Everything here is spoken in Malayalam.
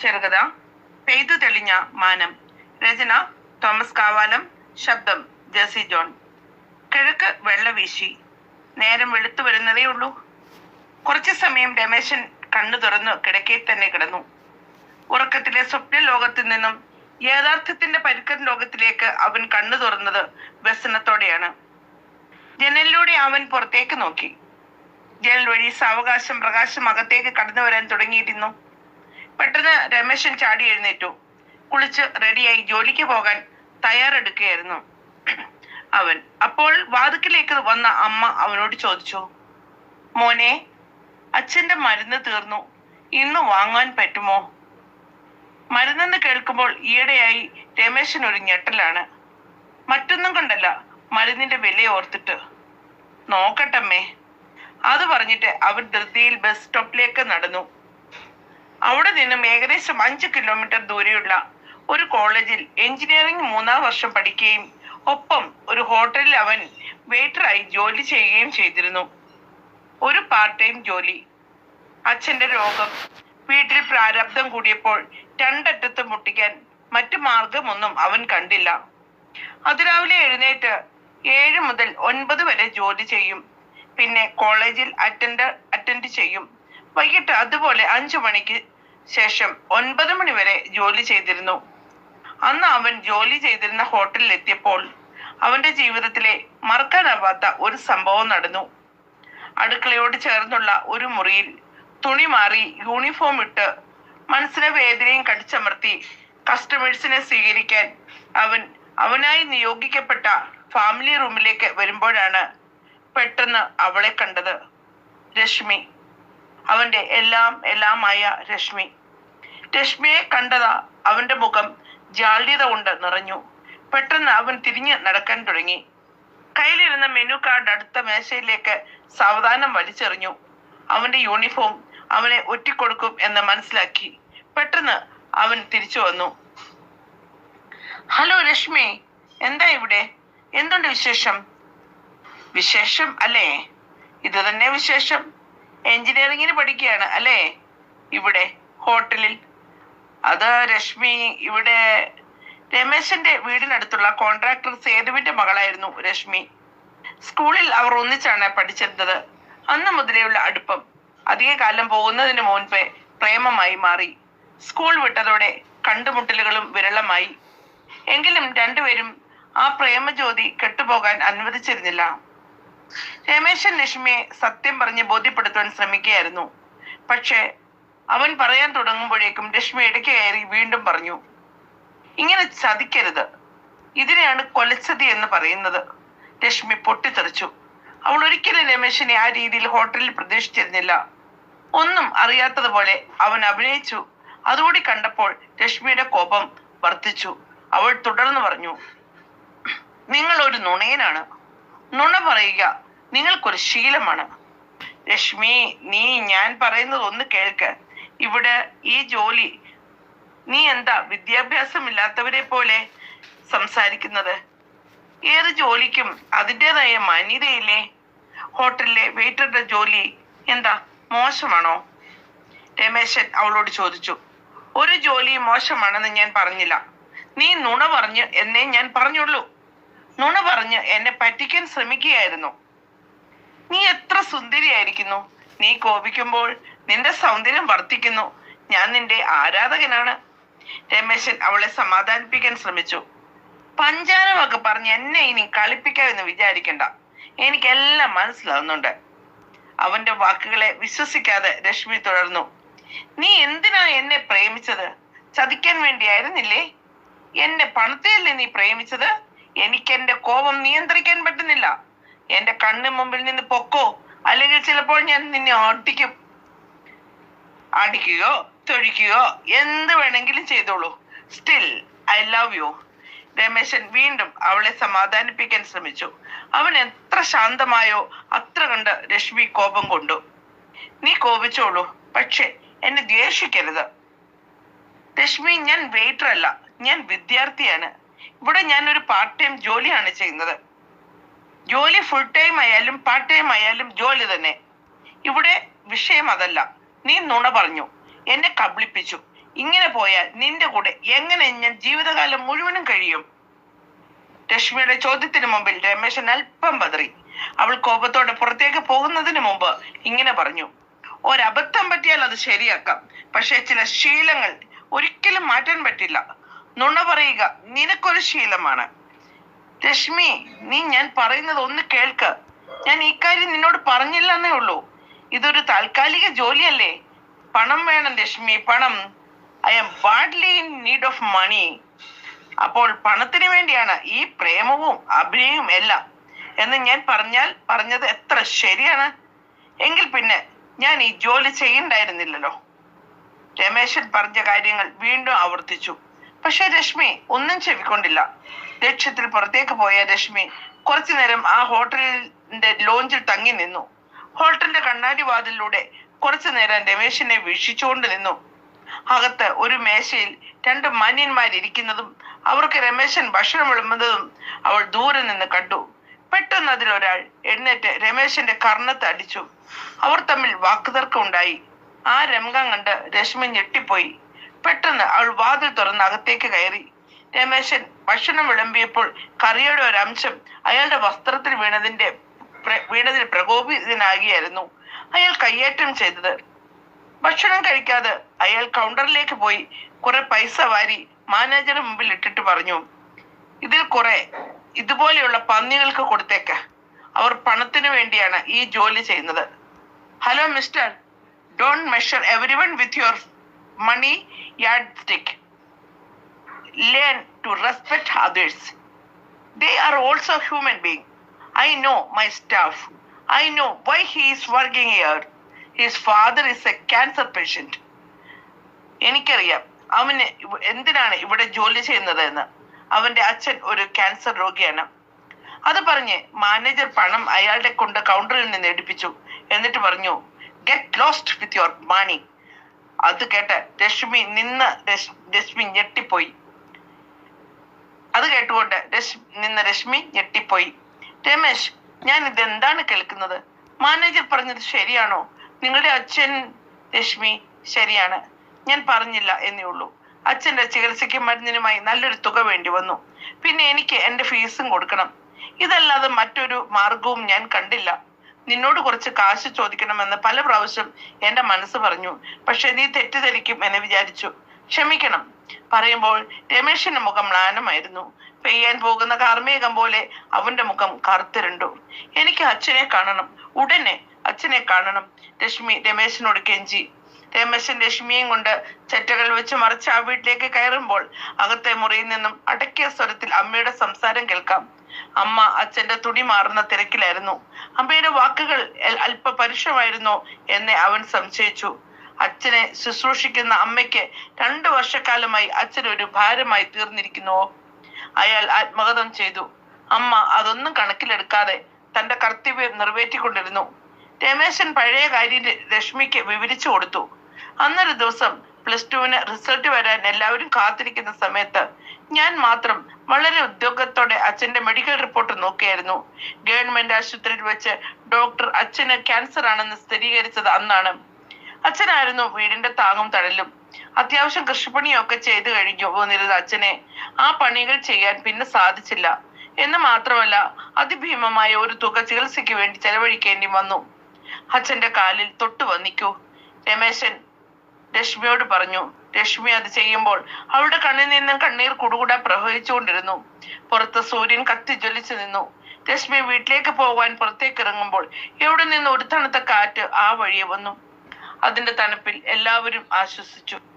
ചെറുകഥ പെയ്തു തെളിഞ്ഞ മാനം രചന തോമസ് കാവാലം ശബ്ദം ജെസി ജോൺ. കിഴക്ക് വെള്ള വീശി നേരം വെളുത്തു വരുന്നതേ ഉള്ളൂ. കുറച്ചു സമയം രമേശൻ കണ്ണു തുറന്ന് കിടക്കയിൽ തന്നെ കിടന്നു. ഉറക്കത്തിലെ സ്വപ്ന ലോകത്തിൽ നിന്നും യഥാർത്ഥത്തിന്റെ പരുക്കൻ ലോകത്തിലേക്ക് അവൻ കണ്ണു തുറന്നത് വ്യസനത്തോടെയാണ്. ജനലിലൂടെ അവൻ പുറത്തേക്ക് നോക്കി. ജനൽ വഴി സാവകാശം പ്രകാശം അകത്തേക്ക് കടന്നു വരാൻ തുടങ്ങിയിരുന്നു. പെട്ടെന്ന് രമേശൻ ചാടി എഴുന്നേറ്റു. കുളിച്ച് റെഡിയായി ജോലിക്ക് പോകാൻ തയ്യാറെടുക്കുകയായിരുന്നു. അവൻ. അപ്പോൾ വാതുക്കിലേക്ക് വന്ന അമ്മ അവനോട് ചോദിച്ചു മോനെ അച്ഛന്റെ മരുന്ന് തീർന്നു. ഇന്ന് വാങ്ങാൻ പറ്റുമോ? മരുന്നെന്ന് കേൾക്കുമ്പോൾ ഈയിടെയായി രമേശൻ ഒരു ഞെട്ടലാണ്. മറ്റൊന്നും കൊണ്ടല്ല മരുന്നിന്റെ വില ഓർത്തിട്ട്. നോക്കട്ടമ്മേ അത് പറഞ്ഞിട്ട് അവൻ ധൃതിയിൽ ബസ് സ്റ്റോപ്പിലേക്ക് നടന്നു. അവിടെ നിന്നും ഏകദേശം അഞ്ച് കിലോമീറ്റർ ദൂരെയുള്ള ഒരു കോളേജിൽ എഞ്ചിനീയറിംഗ് മൂന്നാം വർഷം പഠിക്കുകയും ഒപ്പം ഒരു ഹോട്ടലിൽ അവൻ വെയിറ്ററായി ജോലി ചെയ്യുകയും ചെയ്തിരുന്നു. ഒരു പാർട്ട് ടൈം ജോലി. അച്ഛന്റെ രോഗം. വീട്ടിൽ പ്രാരബ്ധം കൂടിയപ്പോൾ രണ്ടറ്റത്ത് മുട്ടിക്കാൻ മറ്റു മാർഗമൊന്നും അവൻ കണ്ടില്ല. അതിരാവിലെ എഴുന്നേറ്റ് ഏഴ് മുതൽ ഒൻപത് വരെ ജോലി ചെയ്യും. പിന്നെ കോളേജിൽ അറ്റൻഡ് അറ്റൻഡ് ചെയ്യും. വൈകിട്ട് അതുപോലെ അഞ്ചു മണിക്ക് ശേഷം ഒൻപത് മണി വരെ ജോലി ചെയ്തിരുന്നു. അന്ന് അവൻ ജോലി ചെയ്തിരുന്ന ഹോട്ടലിൽ എത്തിയപ്പോൾ അവന്റെ ജീവിതത്തിലെ മറക്കാനാവാത്ത ഒരു സംഭവം നടന്നു. അടുക്കളയോട് ചേർന്നുള്ള ഒരു മുറിയിൽ തുണി മാറി യൂണിഫോം ഇട്ട് മനസ്സിനെ വേദനയും കടിച്ചമർത്തി കസ്റ്റമേഴ്സിനെ സ്വീകരിക്കാൻ അവൻ അവനായി നിയോഗിക്കപ്പെട്ട ഫാമിലി റൂമിലേക്ക് വരുമ്പോഴാണ് പെട്ടെന്ന് അവളെ കണ്ടത്. രശ്മി അവന്റെ എല്ലാം എല്ലാമായ രശ്മി. രശ്മിയെ കണ്ടതാ അവന്റെ മുഖം ജാള്യത കൊണ്ട് നിറഞ്ഞു. പെട്ടെന്ന് അവൻ തിരിഞ്ഞ് നടക്കാൻ തുടങ്ങി. കയ്യിലിരുന്ന മെനു കാർഡ് അടുത്ത മേശയിലേക്ക് സാവധാനം വലിച്ചെറിഞ്ഞു. അവന്റെ യൂണിഫോം അവനെ ഒറ്റിക്കൊടുക്കും എന്ന് മനസ്സിലാക്കി. പെട്ടെന്ന് അവൻ തിരിച്ചു വന്നു. ഹലോ രശ്മി എന്താ ഇവിടെ? എന്തുണ്ട് വിശേഷം? വിശേഷം അല്ലേ? ഇത് തന്നെ വിശേഷം. എഞ്ചിനീയറിംഗിന് പഠിക്കുകയാണ് അല്ലേ? ഇവിടെ ഹോട്ടലിൽ. അത് രശ്മി ഇവിടെ രമേശന്റെ വീടിനടുത്തുള്ള കോൺട്രാക്ടർ സേതുവിന്റെ മകളായിരുന്നു രശ്മി. സ്കൂളിൽ അവർ ഒന്നിച്ചാണ് പഠിച്ചിരുന്നത്. അന്ന് മുതലെയുള്ള അടുപ്പം. അധികകാലം പോകുന്നതിന് മുൻപേ പ്രേമമായി മാറി. സ്കൂൾ വിട്ടതോടെ കണ്ടുമുട്ടലുകളും വിരളമായി. എങ്കിലും രണ്ടുപേരും ആ പ്രേമജ്യോതി കെട്ടുപോകാൻ അനുവദിച്ചിരുന്നില്ല. രമേശൻ ലക്ഷ്മിയെ സത്യം പറഞ്ഞ് ബോധ്യപ്പെടുത്താൻ ശ്രമിക്കുകയായിരുന്നു. പക്ഷേ അവൻ പറയാൻ തുടങ്ങുമ്പോഴേക്കും ലക്ഷ്മി ഇടയ്ക്ക് കയറി വീണ്ടും പറഞ്ഞു ഇങ്ങനെ ചതിക്കരുത്. ഇതിനെയാണ് കൊലച്ചതി എന്ന് പറയുന്നത്. രശ്മി പൊട്ടിത്തെറിച്ചു. അവൾ ഒരിക്കലും രമേശിനെ ആ രീതിയിൽ ഹോട്ടലിൽ പ്രതീക്ഷിച്ചിരുന്നില്ല. ഒന്നും അറിയാത്തതുപോലെ അവൻ അഭിനയിച്ചു. അതുകൂടി കണ്ടപ്പോൾ രശ്മിയുടെ കോപം വർദ്ധിച്ചു. അവൾ തുടർന്ന് പറഞ്ഞു നിങ്ങൾ ഒരു നുണയനാണ്. നുണ പറയുക. നിങ്ങൾക്കൊരു ശീലമാണ്. രശ്മി നീ ഞാൻ പറയുന്നത് ഒന്ന് കേൾക്ക്. ഇവിടെ ഈ ജോലി നീ എന്താ വിദ്യാഭ്യാസം ഇല്ലാത്തവരെ പോലെ സംസാരിക്കുന്നത്? ഏത് ജോലിക്കും അതിന്റെതായ മാന്യതയില്ലേ? ഹോട്ടലിലെ വെയിറ്ററുടെ ജോലി എന്താ മോശമാണോ? രമേശൻ അവളോട് ചോദിച്ചു. ഒരു ജോലി മോശമാണെന്ന് ഞാൻ പറഞ്ഞില്ല. നീ നുണ പറഞ്ഞ് എന്നേ ഞാൻ പറഞ്ഞുള്ളൂ. നുണ പറഞ്ഞ് എന്നെ പറ്റിക്കാൻ ശ്രമിക്കുകയായിരുന്നു. നീ എത്ര സുന്ദരിയായിരിക്കുന്നു. നീ കോപിക്കുമ്പോൾ നിന്റെ സൗന്ദര്യം വർദ്ധിക്കുന്നു. ഞാൻ നിന്റെ ആരാധകനാണ്. രമേശൻ അവളെ സമാധാനിപ്പിക്കാൻ ശ്രമിച്ചു. പഞ്ചാരമൊക്കെ പറഞ്ഞ് എന്നെ ഇനി കളിപ്പിക്കാമെന്ന് വിചാരിക്കണ്ട. എനിക്കെല്ലാം മനസ്സിലാവുന്നുണ്ട്. അവന്റെ വാക്കുകളെ വിശ്വസിക്കാതെ രശ്മി തുടർന്നു. നീ എന്തിനാ എന്നെ പ്രേമിച്ചത്? ചതിക്കാൻ വേണ്ടിയായിരുന്നില്ലേ? എന്നെ പണത്തെയല്ലേ നീ പ്രേമിച്ചത്? എനിക്ക് എന്റെ കോപം നിയന്ത്രിക്കാൻ പറ്റുന്നില്ല. എന്റെ കണ്ണ് മുമ്പിൽ നിന്ന് പൊക്കോ? അല്ലെങ്കിൽ ചിലപ്പോൾ ഞാൻ നിന്നെ അടിക്കും അടിക്കുകയോ തൊഴിക്കുകയോ എന്ത് വേണമെങ്കിലും ചെയ്തോളൂ. Still I love you Ramesan വീണ്ടും അവളെ സമാധാനിപ്പിക്കാൻ ശ്രമിച്ചു. അവൻ എത്ര ശാന്തമായോ അത്ര കണ്ട് രശ്മി കോപം കൊണ്ടു. നീ കോപിച്ചോളൂ പക്ഷെ എന്നെ ദ്വേഷിക്കരുത്. രശ്മി ഞാൻ വെയിറ്റർ അല്ല. ഞാൻ വിദ്യാർത്ഥിയാണ്. ഇവിടെ ഞാൻ ഒരു പാർട്ട് ടൈം ജോലിയാണ് ചെയ്യുന്നത്. ജോലി ഫുൾ ടൈം ആയാലും പാർട്ട് ടൈം ആയാലും ജോലി തന്നെ. ഇവിടെ വിഷയം അതല്ല. നീ നുണ പറഞ്ഞു. എന്നെ കബളിപ്പിച്ചു. ഇങ്ങനെ പോയാൽ നിന്റെ കൂടെ എങ്ങനെ ഞാൻ ജീവിതകാലം മുഴുവനും കഴിയും? രശ്മിയുടെ ചോദ്യത്തിന് മുമ്പിൽ രമേശൻ അല്പം പതറി. അവൾ കോപത്തോടെ പുറത്തേക്ക് പോകുന്നതിന് മുമ്പ് ഇങ്ങനെ പറഞ്ഞു. ഒരബദ്ധം പറ്റിയാൽ അത് ശരിയാക്കാം. പക്ഷെ ചില ശീലങ്ങൾ ഒരിക്കലും മാറ്റാൻ പറ്റില്ല. നുണ പറയുക. നിനക്കൊരു ശീലമാണ്. രശ്മി നീ ഞാൻ പറയുന്നത് ഒന്ന് കേൾക്ക്. ഞാൻ ഇക്കാര്യം നിന്നോട് പറഞ്ഞില്ല എന്നേ ഉള്ളൂ. ഇതൊരു താൽക്കാലിക ജോലിയല്ലേ? പണം വേണം രശ്മി പണം. I am badly in need of money അപ്പോൾ പണത്തിന് വേണ്ടിയാണ് ഈ പ്രേമവും അഭിനയവും എല്ലാം. എന്ന് ഞാൻ പറഞ്ഞാൽ പറഞ്ഞത് എത്ര ശരിയാണ്? എങ്കിൽ പിന്നെ ഞാൻ ഈ ജോലി ചെയ്യണ്ടായിരുന്നില്ലല്ലോ. രമേശൻ പറഞ്ഞ കാര്യങ്ങൾ വീണ്ടും ആവർത്തിച്ചു. പക്ഷെ രശ്മി ഒന്നും ചെവിക്കൊണ്ടില്ല. ലക്ഷ്യത്തിൽ പുറത്തേക്ക് പോയ രശ്മി കുറച്ചു നേരം ആ ഹോട്ടലിന്റെ ലോഞ്ചിൽ തങ്ങി നിന്നു. ഹോട്ടലിന്റെ കണ്ണാടി വാതിലൂടെ കുറച്ചു നേരം രമേശിനെ വീക്ഷിച്ചുകൊണ്ട് നിന്നു. അകത്ത് ഒരു മേശയിൽ രണ്ട് മാന്യന്മാരിയ്ക്കുന്നതും അവർക്ക് രമേശൻ ഭക്ഷണം വിളമ്പുന്നതും അവൾ ദൂരെ നിന്ന് കണ്ടു. പെട്ടെന്ന് അതിലൊരാൾ എഴുന്നേറ്റ് രമേശന്റെ കർണത്ത് അടിച്ചു. അവർ തമ്മിൽ വാക്കുതർക്കം ഉണ്ടായി. ആ രംഗം കണ്ട് രശ്മി ഞെട്ടിപ്പോയി. പെട്ടെന്ന് അവൾ വാതിൽ തുറന്ന് അകത്തേക്ക് കയറി. രമേശൻ ഭക്ഷണം വിളമ്പിയപ്പോൾ കറിയുടെ ഒരു അംശം അയാളുടെ വസ്ത്രത്തിൽ വീണതിന്റെ വീണതിൽ പ്രകോപിതനാകിയായിരുന്നു അയാൾ കയ്യേറ്റം ചെയ്തത്. ഭക്ഷണം കഴിക്കാതെ അയാൾ കൗണ്ടറിലേക്ക് പോയി കുറെ പൈസ വാരി മാനേജർ മുമ്പിൽ ഇട്ടിട്ട് പറഞ്ഞു ഇതിൽ കുറെ ഇതുപോലെയുള്ള പന്നികൾക്ക് കൊടുത്തേക്ക. അവർ പണത്തിന് വേണ്ടിയാണ് ഈ ജോലി ചെയ്യുന്നത്. Hello mister don't measure everyone with your yardstick learn to respect others they are also human being. I know my staff. I know why he is working here. His father is a cancer patient. എനിക്കറിയാം. അവന് എന്തിനാണ് ഇവിടെ ജോലി ചെയ്യുന്നത് എന്ന് അവന്റെ അച്ഛൻ ഒരു ക്യാൻസർ രോഗിയാണ്. അത് പറഞ്ഞ് മാനേജർ പണം അയാളുടെ കൊണ്ട് കൗണ്ടറിൽ നിന്ന് എടുപ്പിച്ചു. എന്നിട്ട് പറഞ്ഞു get lost with your money അത് കേട്ട് രശ്മി നിന്ന് രശ്- രശ്മി ഞെട്ടിപ്പോയി. അത് കേട്ടുകൊണ്ട് രശ് നിന്ന് രശ്മി ഞെട്ടിപ്പോയി. രമേശ് ഞാൻ ഇതെന്താണ് കേൾക്കുന്നത്? മാനേജർ പറഞ്ഞത് ശരിയാണോ? നിങ്ങളുടെ അച്ഛൻ രശ്മി ശരിയാണ്. ഞാൻ പറഞ്ഞില്ല എന്നേ ഉള്ളൂ. അച്ഛന്റെ ചികിത്സയ്ക്കും മരുന്നിനുമായി നല്ലൊരു തുക വേണ്ടി വന്നു. പിന്നെ എനിക്ക് എന്റെ ഫീസും കൊടുക്കണം. ഇതല്ലാതെ മറ്റൊരു മാർഗവും ഞാൻ കണ്ടില്ല. നിന്നോട് കുറച്ച് കാശ് ചോദിക്കണമെന്ന് പല പ്രാവശ്യം എന്റെ മനസ്സ് പറഞ്ഞു. പക്ഷെ നീ തെറ്റിദ്ധരിക്കും എന്ന് വിചാരിച്ചു. ക്ഷമിക്കണം. പറയുമ്പോൾ രമേശിന്റെ മുഖം മ്ലാനമായിരുന്നു. പെയ്യാൻ പോകുന്ന കാർമേഘം പോലെ അവന്റെ മുഖം കറുത്തിരുണ്ടു. എനിക്ക് അച്ഛനെ കാണണം. ഉടനെ അച്ഛനെ കാണണം. രശ്മി രമേശിനോട് കെഞ്ചി. രമേശൻ രശ്മിയും കൊണ്ട് ചെറ്റകൾ വെച്ച് മറിച്ച് ആ വീട്ടിലേക്ക് കയറുമ്പോൾ അകത്തെ മുറിയിൽ നിന്നും അടക്കിയ സ്വരത്തിൽ അമ്മയുടെ സംസാരം കേൾക്കാം. അമ്മ അച്ഛന്റെ തുണി മാറുന്ന തിരക്കിലായിരുന്നു. അമ്മയുടെ വാക്കുകൾ അല്പ പരുഷമായിരുന്നോ എന്ന് അവൻ സംശയിച്ചു. അച്ഛനെ ശുശ്രൂഷിക്കുന്ന അമ്മയ്ക്ക് രണ്ടു വർഷക്കാലമായി അച്ഛൻ ഒരു ഭാരമായി തീർന്നിരിക്കുന്നുവോ അയാൾ ആത്മഗതം ചെയ്തു. അമ്മ അതൊന്നും കണക്കിലെടുക്കാതെ തന്റെ കർത്തവ്യം നിറവേറ്റിക്കൊണ്ടിരുന്നു. രമേശൻ പഴയ കാര്യം രശ്മിക്ക് വിവരിച്ചു കൊടുത്തു. അന്നൊരു ദിവസം പ്ലസ് ടുവിന് റിസൾട്ട് വരാൻ എല്ലാവരും കാത്തിരിക്കുന്ന സമയത്ത് ഞാൻ മാത്രം വളരെ ഉദ്യോഗത്തോടെ അച്ഛന്റെ മെഡിക്കൽ റിപ്പോർട്ട് നോക്കിയായിരുന്നു. ഗവൺമെന്റ് ആശുപത്രിയിൽ വെച്ച് ഡോക്ടർ അച്ഛന് ക്യാൻസർ ആണെന്ന് സ്ഥിരീകരിച്ചത് അന്നാണ്. അച്ഛനായിരുന്നു വീടിന്റെ താങ്ങും തണലും. അത്യാവശ്യം കൃഷിപ്പണിയൊക്കെ ചെയ്തു കഴിഞ്ഞു പോന്നിരുന്ന അച്ഛനെ ആ പണികൾ ചെയ്യാൻ പിന്നെ സാധിച്ചില്ല. എന്ന് മാത്രമല്ല അതിഭീമമായ ഒരു തുക ചികിത്സയ്ക്ക് വേണ്ടി ചെലവഴിക്കേണ്ടി വന്നു. അച്ഛന്റെ കാലിൽ തൊട്ടു വന്നിക്കൂ രമേശൻ രശ്മിയോട് പറഞ്ഞു രശ്മി അത് ചെയ്യുമ്പോൾ അവളുടെ കണ്ണിൽ നിന്നും കണ്ണീർ കുടുകുട പ്രവഹിച്ചുകൊണ്ടിരുന്നു. പുറത്ത് സൂര്യൻ കത്തിജ്വലിച്ചു നിന്നു. രശ്മി വീട്ടിലേക്ക് പോകാൻ പുറത്തേക്ക് ഇറങ്ങുമ്പോൾ എവിടെ നിന്ന് ഒരു തണുത്ത കാറ്റ് ആ വഴിയെ വന്നു. അതിന്റെ തണുപ്പിൽ എല്ലാവരും ആശ്വസിച്ചു.